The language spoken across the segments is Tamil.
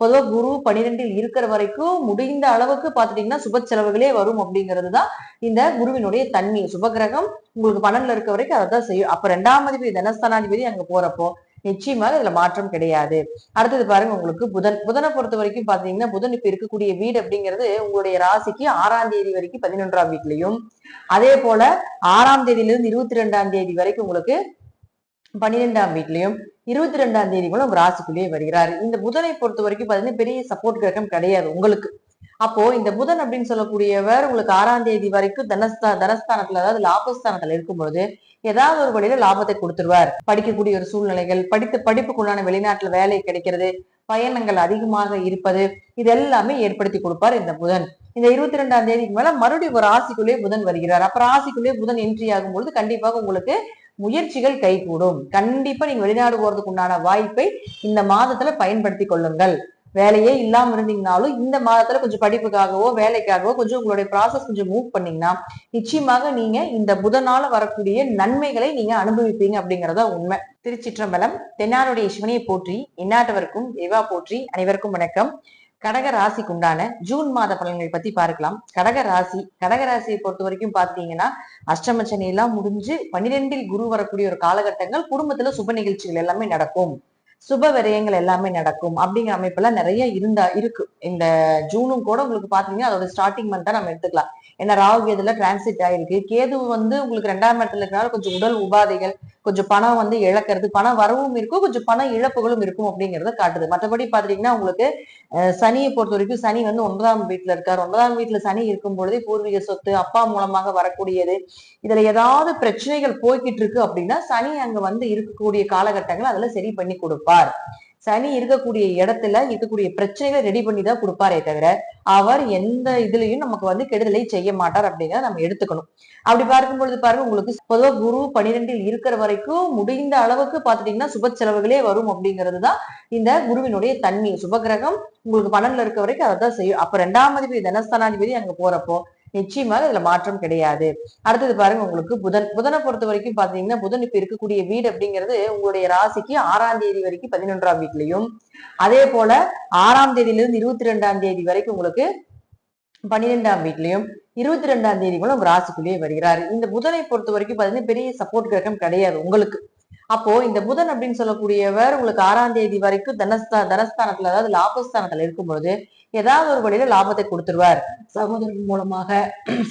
பொதுவா குரு பனிரெண்டில் இருக்கிற வரைக்கும் முடிந்த அளவுக்கு பாத்துட்டீங்கன்னா சுப செலவுகளே வரும் அப்படிங்கிறது தான் இந்த குருவினுடைய தன்மை. சுபகிரகம் உங்களுக்கு பன்னெண்டுல இருக்க வரைக்கும் அதை தான் செய்யும். அப்ப ரெண்டாம் அதிபதி தனஸ்தானாதிபதி அங்க போறப்போ நிச்சயமாக இதுல மாற்றம் கிடையாது. அடுத்தது பாருங்க உங்களுக்கு புதன். புதனை பொறுத்த வரைக்கும் பாத்தீங்கன்னா புதன் இப்ப இருக்கக்கூடிய வீடு அப்படிங்கிறது உங்களுடைய ராசிக்கு ஆறாம் தேதி வரைக்கும் பதினொன்றாம் வீட்லயும். அதே போல ஆறாம் தேதியிலிருந்து இருபத்தி ரெண்டாம் தேதி வரைக்கும் உங்களுக்கு பன்னிரெண்டாம் வீட்லயும். இருபத்தி ரெண்டாம் தேதி கூட உங்க ராசிக்குள்ளேயே வருகிறார். இந்த புதனை பொறுத்த வரைக்கும் பாத்தீங்கன்னா பெரிய சப்போர்ட் கிரகம் கிடையாது உங்களுக்கு. அப்போ இந்த புதன் அப்படின்னு சொல்லக்கூடியவர் உங்களுக்கு ஆறாம் தேதி வரைக்கும் தனஸ்தா தனஸ்தானத்துல அதாவது லாபஸ்தானத்துல இருக்கும்பொழுது ஏதாவது ஒரு வழியில லாபத்தை கொடுத்துருவார். படிக்கக்கூடிய ஒரு சூழ்நிலைகள் படித்த படிப்புக்குள்ளான வெளிநாட்டுல வேலை கிடைக்கிறது பயணங்கள் அதிகமாக இருப்பது இது எல்லாமே ஏற்படுத்தி கொடுப்பார் இந்த புதன். இந்த இருபத்தி ரெண்டாம் தேதிக்கு மேல மறுபடியும் ஒரு ராசிக்குள்ளேயே புதன் வருகிறார். அப்ப ராசிக்குள்ளேயே புதன் என்ட்ரி ஆகும் பொழுது கண்டிப்பாக உங்களுக்கு முயற்சிகள் கைகூடும். கண்டிப்பா நீங்க வெளிநாடு போறதுக்கு உண்டான வாய்ப்பை இந்த மாதத்துல பயன்படுத்தி கொள்ளுங்கள். வேலையே இல்லாம இருந்தீங்கனாலும் இந்த மாதத்துல கொஞ்சம் படிப்புக்காகவோ வேலைக்காகவோ கொஞ்சம் உங்களுடைய ப்ராசஸ் கொஞ்சம் மூவ் பண்ணீங்கன்னா நிச்சயமாக நீங்க இந்த புதனால வரக்கூடிய நன்மைகளை நீங்க அனுபவிப்பீங்க அப்படிங்கறத உண்மை. திருச்சிற்றம்பலம் தென்னாருடைய சிவனையை போற்றி இன்னாட்டவருக்கும் தேவா போற்றி அனைவருக்கும் வணக்கம். கடக ராசிக்குண்டான ஜூன் மாத பலன்களை பத்தி பார்க்கலாம். கடக ராசி கடக ராசியை பொறுத்த வரைக்கும் பாத்தீங்கன்னா அஷ்டமச்சனி எல்லாம் முடிஞ்சு பன்னிரெண்டில் குரு வரக்கூடிய ஒரு காலகட்டங்கள் குடும்பத்துல சுப நிகழ்ச்சிகள் எல்லாமே நடக்கும். சுப விரயங்கள் எல்லாமே நடக்கும். அப்படிங்கிற அமைப்பெல்லாம் நிறைய இருந்தா இருக்கு. இந்த ஜூனும் கூட உங்களுக்கு பாத்தீங்கன்னா அதோட ஸ்டார்டிங் மந்த் நம்ம எடுத்துக்கலாம். ஏன்னா ராகு கேதுல டிரான்சிட் ஆயிருக்கு. கேது வந்து உங்களுக்கு ரெண்டாம் இடத்துல இருக்கிறனால கொஞ்சம் உடல் உபாதைகள் கொஞ்சம் பணம் வந்து இழக்கிறது பணம் வரவும் இருக்கும் கொஞ்சம் பண இழப்புகளும் இருக்கும் அப்படிங்கறத காட்டுது. மற்றபடி பாத்தீங்கன்னா உங்களுக்கு சனியை பொறுத்த வரைக்கும் சனி வந்து ஒன்பதாம் வீட்டுல இருக்காரு. ஒன்பதாம் வீட்டுல சனி இருக்கும் பொழுதே பூர்வீக சொத்து அப்பா மூலமாக வரக்கூடியது. இதுல ஏதாவது பிரச்சனைகள் போய்கிட்டு இருக்கு அப்படின்னா சனி அங்க வந்து இருக்கக்கூடிய காலகட்டங்கள் அதுல சரி பண்ணி கொடுப்பார். சனி இருக்கக்கூடிய இடத்துல இருக்கக்கூடிய பிரச்சனைகளை ரெடி பண்ணி தான் கொடுப்பாரே தவிர அவர் எந்த இதுலயும் நமக்கு வந்து கெடுதலை செய்ய மாட்டார் அப்படிங்கிறத நம்ம எடுத்துக்கணும். அப்படி பார்க்கும் பொழுது பாருங்க உங்களுக்கு பொதுவாக குரு பனிரெண்டில் இருக்கிற வரைக்கும் முடிந்த அளவுக்கு பாத்துட்டீங்கன்னா சுப செலவுகளே வரும் அப்படிங்கிறது தான் இந்த குருவினுடைய தன்மை. சுபகிரகம் உங்களுக்கு பன்னெண்டுல இருக்க வரைக்கும் அதை தான் செய்யும். அப்ப ரெண்டாம் அதிபதி தனஸ்தானாதிபதி அங்க போறப்போ நிச்சயமாக அதுல மாற்றம் கிடையாது. அடுத்தது பாருங்க உங்களுக்கு புதன். புதனை பொறுத்த வரைக்கும் பாத்தீங்கன்னா புதன் இப்ப இருக்கக்கூடிய வீடு அப்படிங்கிறது உங்களுடைய ராசிக்கு ஆறாம் தேதி வரைக்கும் பதினொன்றாம் வீட்லயும். அதே போல ஆறாம் தேதியில இருந்து இருபத்தி ரெண்டாம் தேதி வரைக்கும் உங்களுக்கு பன்னிரெண்டாம் வீட்லயும் இருபத்தி ரெண்டாம் தேதி கூட உங்க ராசிக்குள்ளேயே வருகிறார். இந்த புதனை பொறுத்த வரைக்கும் பாத்தீங்கன்னா பெரிய சப்போர்ட் கிரகம் கிடையாது உங்களுக்கு. அப்போ இந்த புதன் அப்படின்னு சொல்லக்கூடியவர் உங்களுக்கு ஆறாம் தேதி வரைக்கும் தனஸ்தா தனஸ்தானத்துல அதாவது லாபஸ்தானத்துல இருக்கும்பொழுது ஏதாவது ஒரு வழியில லாபத்தை கொடுத்துருவார். சகோதரர்கள் மூலமாக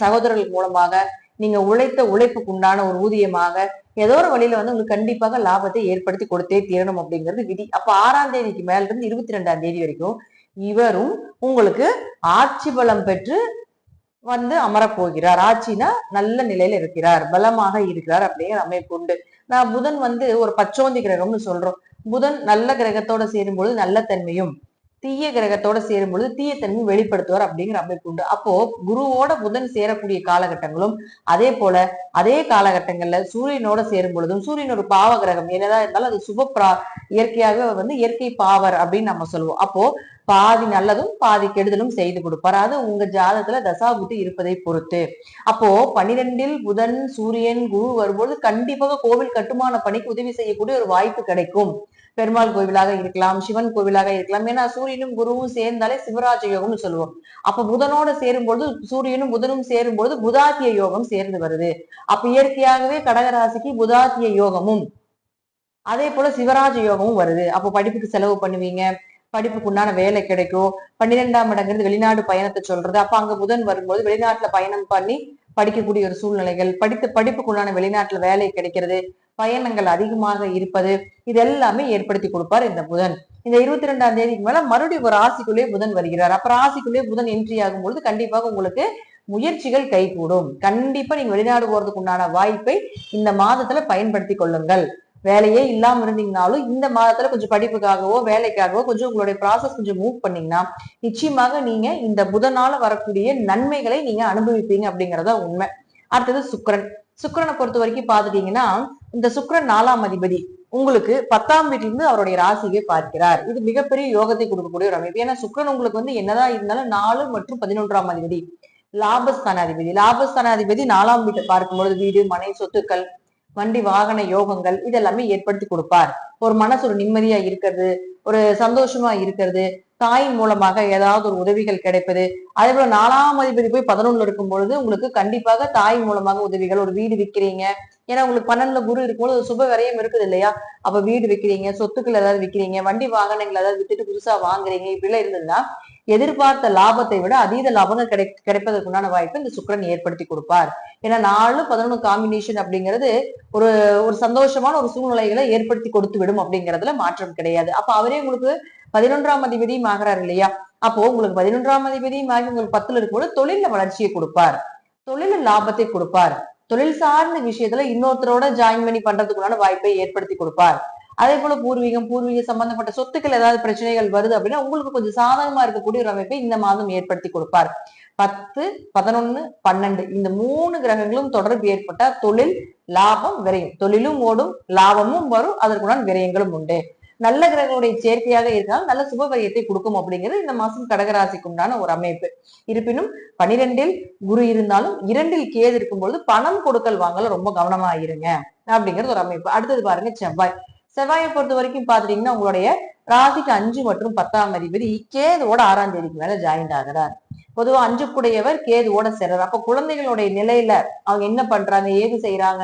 சகோதரர்கள் மூலமாக நீங்க உழைத்த உழைப்புக்கு உண்டான ஒரு ஊதியமாக ஏதோ ஒரு வழியில வந்து உங்களுக்கு கண்டிப்பாக லாபத்தை ஏற்படுத்தி கொடுத்தே தீரணும் அப்படிங்கிறது விதி. அப்ப ஆறாம் தேதிக்கு மேல இருந்து இருபத்தி ரெண்டாம் தேதி வரைக்கும் இவரும் உங்களுக்கு ஆட்சி பலம் பெற்று வந்து அமரப்போகிறார். ஆட்சினா நல்ல நிலையில இருக்கிறார். பலமாக இருக்கிறார் அப்படிங்கிற அமைப்பு உண்டு. நான் புதன் வந்து ஒரு பச்சோந்தி கிரகம்னு சொல்றோம். புதன் நல்ல கிரகத்தோட சேரும்பொழுது நல்ல தன்மையும் தீய கிரகத்தோட சேரும் பொழுது தீயத்தன்மை வெளிப்படுத்துவார் அப்படிங்கிற அமைப்பு உண்டு. அப்போ குருவோட புதன் சேரக்கூடிய காலகட்டங்களும் அதே போல அதே காலகட்டங்கள்ல சூரியனோட சேரும் பொழுதும் சூரியன் ஒரு பாவ கிரகம் என்னதான் இருந்தாலும் அது சுப பிரா இயற்கையாக வந்து இயற்கை பாவர் அப்படின்னு நம்ம சொல்லுவோம். அப்போ பாதி நல்லதும் பாதி கெடுதலும் செய்து கொடுப்பார். அது உங்க ஜாதத்துல தசாபுத்தி இருப்பதை பொறுத்து. அப்போ பனிரெண்டில் புதன் சூரியன் குரு வரும்போது கண்டிப்பாக கோவில் கட்டுமான பணிக்கு உதவி செய்யக்கூடிய ஒரு வாய்ப்பு கிடைக்கும். பெருமாள் கோவிலாக இருக்கலாம் சிவன் கோவிலாக இருக்கலாம். ஏன்னா சூரியனும் குருவும் சேர்ந்தாலே சிவராஜ யோகம்னு சொல்லுவோம். அப்ப புதனோட சேரும்பொழுது சூரியனும் புதனும் சேரும்பொழுது புதாத்திய யோகம் சேர்ந்து வருது. அப்ப இயற்கையாகவே கடகராசிக்கு புதாத்திய யோகமும் அதே போல சிவராஜ யோகமும் வருது. அப்போ படிப்புக்கு செலவு பண்ணுவீங்க. படிப்புக்கு உண்டான வேலை கிடைக்கும். பன்னிரெண்டாம் இடங்கிறது வெளிநாடு பயணத்தை சொல்றது. அப்ப அங்க புதன் வரும்போது வெளிநாட்டுல பயணம் பண்ணி படிக்கக்கூடிய ஒரு சூழ்நிலைகள் படித்த படிப்புக்குண்டான வெளிநாட்டுல வேலை கிடைக்கிறது. பயணங்கள் அதிகமாக இருப்பது இது எல்லாமே ஏற்படுத்தி கொடுப்பார் இந்த புதன். இந்த இருபத்தி ரெண்டாம் தேதிக்கு மேல மறுபடியும் ஒரு ராசிக்குள்ளே புதன் வருகிறார். அப்ப ராசிக்குள்ளே புதன் என்ட்ரி ஆகும் பொழுது கண்டிப்பாக உங்களுக்கு முயற்சிகள் கைகூடும். கண்டிப்பா நீங்க வெளிநாடு போறதுக்கு உண்டான வாய்ப்பை இந்த மாதத்துல பயன்படுத்தி கொள்ளுங்கள். வேலையே இல்லாம இருந்தீங்கனாலும் இந்த மாதத்துல கொஞ்சம் படிப்புக்காகவோ வேலைக்காகவோ கொஞ்சம் உங்களுடைய ப்ராசஸ் கொஞ்சம் மூவ் பண்ணீங்கன்னா நிச்சயமாக நீங்க இந்த புதனால வரக்கூடிய நன்மைகளை நீங்க அனுபவிப்பீங்க அப்படிங்கறத உண்மை. அடுத்தது சுக்கரன். சுக்கரனை பொறுத்த வரைக்கும் பாத்துட்டீங்கன்னா இந்த சுக்கரன் நாலாம் அதிபதி உங்களுக்கு பத்தாம் வீட்டிலிருந்து அவருடைய ராசியை பார்க்கிறார். இது மிகப்பெரிய யோகத்தை கொடுக்கக்கூடிய ஒரு அமைப்பு. ஏன்னா சுக்கரன் உங்களுக்கு வந்து என்னதான் இருந்தாலும் நாலு மற்றும் பதினொன்றாம் அதிபதி லாபஸ்தானாதிபதி. லாபஸ்தானாதிபதி நாலாம் வீட்டை பார்க்கும்பொழுது வீடு மனை சொத்துக்கள் வண்டி வாகன யோகங்கள் இதெல்லாமே ஏற்படுத்தி கொடுப்பார். ஒரு மனசு ஒரு நிம்மதியா இருக்கிறது ஒரு சந்தோஷமா இருக்கிறது தாயின் மூலமாக ஏதாவது ஒரு உதவிகள் கிடைப்பது. அதே போல நாலாம் அதிபதி போய் பதினொன்னுல இருக்கும் பொழுது உங்களுக்கு கண்டிப்பாக தாய் மூலமாக உதவிகள் ஒரு வீடு விற்கிறீங்க ஏன்னா உங்களுக்கு பன்னெண்டுல குரு இருக்கும்போது சுப விரயம் இருக்குது இல்லையா? அப்ப வீடு விற்கிறீங்க சொத்துக்கள் ஏதாவது விற்கிறீங்க வண்டி வாகனங்கள் ஏதாவது வித்துட்டு புதுசா வாங்குறீங்க இப்படிலாம் இருந்ததுன்னா எதிர்பார்த்த லாபத்தை விட அதீத லாபங்கள் கிடை கிடைப்பதற்குண்டான வாய்ப்பை இந்த சுக்கரன் ஏற்படுத்தி கொடுப்பார். ஏன்னா நாலு பதினொன்று காம்பினேஷன் அப்படிங்கிறது ஒரு ஒரு சந்தோஷமான ஒரு சூழ்நிலைகளை ஏற்படுத்தி கொடுத்து விடும் அப்படிங்கறதுல மாற்றம் கிடையாது. அப்ப அவரே உங்களுக்கு பதினொன்றாம் அதிபதியும் ஆகிறார் இல்லையா? அப்போ உங்களுக்கு பதினொன்றாம் அதிபதியும் ஆகி உங்களுக்கு பத்துல இருக்கும்போது தொழில வளர்ச்சியை கொடுப்பார். தொழில லாபத்தை கொடுப்பார். தொழில் சார்ந்த விஷயத்துல இன்னொருத்தரோட ஜாயின் பண்ணி பண்றதுக்குள்ளான வாய்ப்பை ஏற்படுத்தி கொடுப்பார். அதே போல பூர்வீகம் பூர்வீக சம்பந்தப்பட்ட சொத்துக்கள் ஏதாவது பிரச்சனைகள் வருது அப்படின்னா உங்களுக்கு கொஞ்சம் சாதகமா இருக்கக்கூடிய ஒரு அமைப்பை இந்த மாதம் ஏற்படுத்தி கொடுப்பார். பத்து பதினொன்னு பன்னெண்டு இந்த மூணு கிரகங்களும் தொடர்பு ஏற்பட்டால் தொழில் லாபம் விரயம். தொழிலும் ஓடும் லாபமும் வரும் அதற்குடன் விரயங்களும் உண்டு. நல்ல கிரகங்களுடைய சேர்க்கையாக இருந்தால் நல்ல சுப கொடுக்கும் அப்படிங்கிறது இந்த மாசம் கடகராசிக்கு உண்டான ஒரு அமைப்பு. இருப்பினும் பனிரெண்டில் குரு இருந்தாலும் இரண்டில் கேது இருக்கும்பொழுது பணம் கொடுக்கல் வாங்கல ரொம்ப கவனமா இருங்க அப்படிங்கிறது ஒரு அமைப்பு. அடுத்தது பாருங்க செவ்வாய். செவ்வாயை பொறுத்த வரைக்கும் பாத்துட்டீங்கன்னா உங்களுடைய ராசிக்கு அஞ்சு மற்றும் பத்தாம் அதிபதி கேதுவோட ஆறாம் தேதிக்கு மேல ஜாயின் ஆகிறார். பொதுவா அஞ்சு கூடையவர் கேதுவோட சேர்றார். அப்ப குழந்தைகளுடைய நிலையில அவங்க என்ன பண்றாங்க ஏது செய்யறாங்க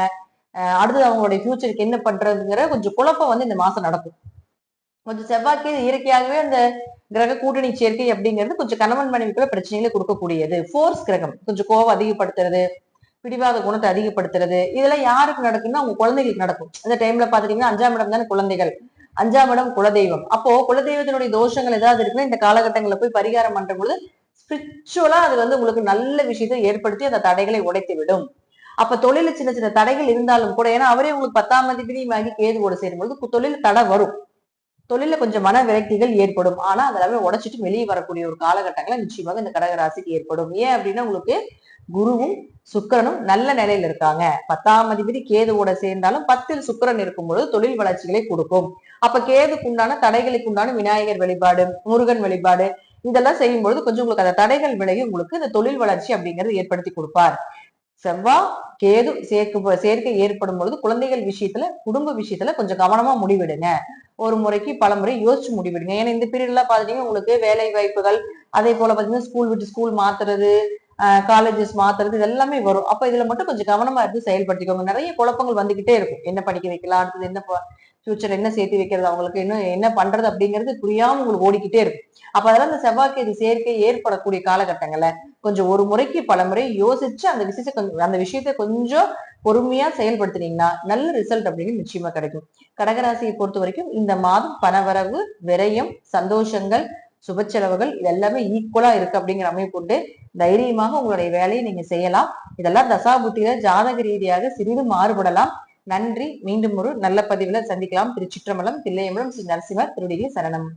அஹ் அடுத்தது அவங்களுடைய ஃபியூச்சருக்கு என்ன பண்றதுங்கிற கொஞ்சம் குழப்பம் வந்து இந்த மாசம் நடக்கும். கொஞ்சம் செவ்வாய்க்கு இயற்கையாகவே அந்த கிரக கூட்டணி சேர்க்கை அப்படிங்கிறது கொஞ்சம் கணவன் மனைவிக்குள்ள பிரச்சனைகளை கொடுக்கக்கூடியது. ஃபோர்ஸ் கிரகம் கொஞ்சம் கோவம் அதிகப்படுத்துறது பிடிவாத குணத்தை அதிகப்படுத்துறது இதெல்லாம் யாருக்கு நடக்குன்னா அவங்க குழந்தைகளுக்கு நடக்கும். அந்த டைம்ல பாத்துட்டீங்கன்னா அஞ்சாம் இடம் தானே குழந்தைகள். அஞ்சாம் இடம் குலதெய்வம். அப்போ குலதெய்வத்தினுடைய தோஷங்கள் ஏதாவது இருக்குன்னா இந்த காலகட்டங்களில் போய் பரிகாரம் பண்ற பொழுது ஸ்பிரிச்சுவலா அது வந்து உங்களுக்கு நல்ல விஷயத்தை ஏற்படுத்தி அந்த தடைகளை உடைத்து விடும். அப்ப தொழில சின்ன சின்ன தடைகள் இருந்தாலும் கூட ஏன்னா அவரே உங்களுக்கு பத்தாம் அதிபதியும் ஆகி கேதுவோட சேரும்பொழுது தொழில் தடை வரும். தொழில கொஞ்சம் மன விரக்திகள் ஏற்படும். ஆனா அதெல்லாமே உடைச்சிட்டு வெளியே வரக்கூடிய ஒரு காலகட்டங்களை நிச்சயமாக இந்த கடகராசிக்கு ஏற்படும். ஏன் அப்படின்னா உங்களுக்கு குருவும் சுக்கிரனும் நல்ல நிலையில இருக்காங்க. பத்தாம் அதிபதி கேதுவோட சேர்ந்தாலும் பத்தில் சுக்கிரன் இருக்கும் பொழுது தொழில் வளர்ச்சிகளை கொடுக்கும். அப்ப கேதுக்கு உண்டான தடைகளுக்கு உண்டான விநாயகர் வழிபாடு முருகன் வழிபாடு இதெல்லாம் செய்யும்பொழுது கொஞ்சம் உங்களுக்கு அந்த தடைகள் விலகி உங்களுக்கு இந்த தொழில் வளர்ச்சி அப்படிங்கறது ஏற்படுத்தி கொடுப்பார். செவ்வாய் கேது சேர்க்க சேர்க்கை ஏற்படும் பொழுது குழந்தைகள் விஷயத்துல குடும்ப விஷயத்துல கொஞ்சம் கவனமா முடிவெடுங்க. ஒரு முறைக்கு பல முறை யோசிச்சு முடிவெடுங்க. ஏன்னா இந்த பீரியட்ல பாத்தீங்கன்னா உங்களுக்கு வேலை வாய்ப்புகள் அதே போல பாத்தீங்கன்னா ஸ்கூல் விட்டு ஸ்கூல் மாத்துறது காலேஜஸ் மாத்துறது இது எல்லாமே வரும். அப்ப இதுல மட்டும் கொஞ்சம் கவனமா இருந்து செயல்படுத்திக்கோங்க நிறைய குழப்பங்கள் வந்துகிட்டே இருக்கும். என்ன படிக்க வைக்கலாம் அடுத்தது என்ன ஃபியூச்சர் என்ன சேர்த்து வைக்கிறது அவங்களுக்கு இன்னும் என்ன பண்றது அப்படிங்கிறது புரியாம உங்களுக்கு ஓடிக்கிட்டே இருக்கும். அப்ப அதெல்லாம் அந்த செவ்வாய்க்கு சேர்க்கை ஏற்படக்கூடிய காலகட்டங்கள்ல கொஞ்சம் ஒரு முறைக்கு பல முறை யோசிச்சு அந்த விஷயத்தை கொஞ்சம் அந்த விஷயத்த கொஞ்சம் பொறுமையா செயல்படுத்தினீங்கன்னா நல்ல ரிசல்ட் அப்படின்னு நிச்சயமா கிடைக்கும். கடகராசியை பொறுத்த வரைக்கும் இந்த மாதம் பணவரவு விரயம் சந்தோஷங்கள் சுப செலவுகள் இது எல்லாமே ஈக்குவலா இருக்கு அப்படிங்கிற அமைப்பு உண்டு. தைரியமாக உங்களுடைய வேலையை நீங்க செய்யலாம். இதெல்லாம் தசாபுத்தியில ஜாதக ரீதியாக சிறிது மாறுபடலாம். நன்றி. மீண்டும் ஒரு நல்ல பதிவில் சந்திக்கலாம். திருச்சிற்றம்பலம் தில்லையம்பலம் ஸ்ரீ நரசிம்மர் திருடிகை சரணம்.